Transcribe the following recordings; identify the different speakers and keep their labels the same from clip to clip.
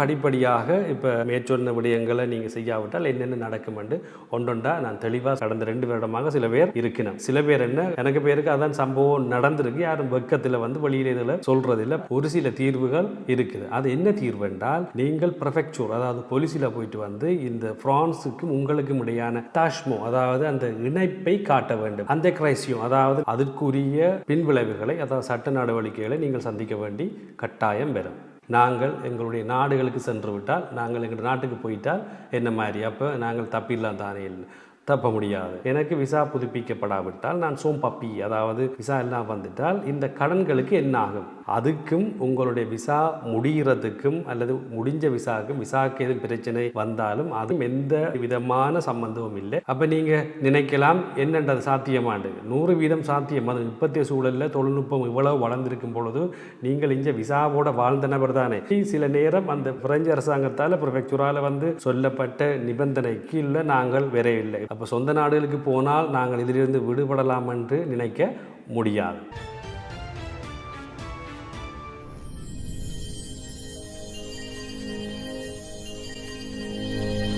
Speaker 1: படிப்படியாக இப்போ மேற்சொன்ன விடயங்களை நீங்கள் செய்யாவிட்டால் என்னென்ன நடக்கும் என்று ஒன்றொண்டா நான் தெளிவாக கடந்த ரெண்டு வருடமாக சில பேர் இருக்கணும் சில பேர் என்ன? எனக்கு பேருக்கு அதான் சம்பவம் நடந்திருக்கு. யாரும் வெக்கத்தில் வந்து வெளியில் இதில் சொல்கிறதில்ல ஒரு சில தீர்வுகள் இருக்குது. அது என்ன தீர்வு என்றால் நீங்கள் ப்ரெஃபெக்சூர் அதாவது பொலிசியில் போயிட்டு வந்து இந்த ஃப்ரான்ஸுக்கும் உங்களுக்கும் இடையான தாஷ்மோ அதாவது அந்த இணைப்பை காட்ட வேண்டும். அந்த கிரைசியம் அதாவது அதற்குரிய பின்விளைவுகளை அதாவது சட்ட நடவடிக்கைகளை நீங்கள் சந்திக்க வேண்டி கட்டாயம் பெறும். நாங்கள் எங்களுடைய நாடுகளுக்கு சென்று விட்டால் நாங்கள் எங்கள் நாட்டுக்கு போயிட்டால் என்ன மாதிரி அப்போ நாங்கள் தப்பிடலாம் தானே இல்லை. தப்ப முடியாது. எனக்கு விசா புதுப்பிக்கப்படாவிட்டால் நான் சோம்பப்பி அதாவது விசா எல்லாம் வந்துட்டால் இந்த கடன்களுக்கு என்ன ஆகும்? அதுக்கும் உங்களுடைய விசா முடிகிறதுக்கும் அல்லது முடிஞ்ச விசாவுக்கும் விசாவுக்கு எதுவும் பிரச்சனை வந்தாலும் அதுவும் எந்த விதமான சம்பந்தமும் இல்லை. அப்போ நீங்கள் நினைக்கலாம் என்னன்றது சாத்தியமாண்டு. நூறு வீதம் சாத்தியம். அது இப்பத்திய சூழலில் தொழில்நுட்பம் இவ்வளவு வளர்ந்திருக்கும் பொழுது நீங்கள் இங்கே விசாவோட வாழ்ந்த நபர் தானே. சில நேரம் அந்த பிரெஞ்சு அரசாங்கத்தால் ப்ரிஃபெக்சுரால் வந்து சொல்லப்பட்ட நிபந்தனை கீழே நாங்கள் வரையில்லை அப்போ சொந்த நாடுகளுக்கு போனால் நாங்கள் இதிலிருந்து விடுபடலாம் என்று நினைக்க முடியாது.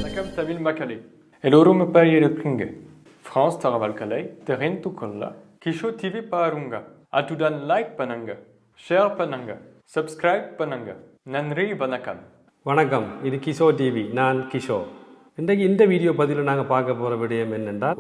Speaker 2: வணக்கம் தமிழ் மக்களே எல்லோரும் எப்படி இருக்கீங்க. ஃப்ரான்ஸ் தகவல்களை தெரிந்து கொள்ள கிஷோ டிவி பாருங்க. அத்துடன் லைக் பண்ணுங்க ஷேர் பண்ணுங்க சப்ஸ்கிரைப் பண்ணுங்க. நன்றி வணக்கம்.
Speaker 1: வணக்கம் இது கிஷோ டிவி நான் கிஷோர். இன்றைக்கு இந்த வீடியோ பதிவில் நாங்கள் பார்க்க போகிற விடயம் என்னென்றால்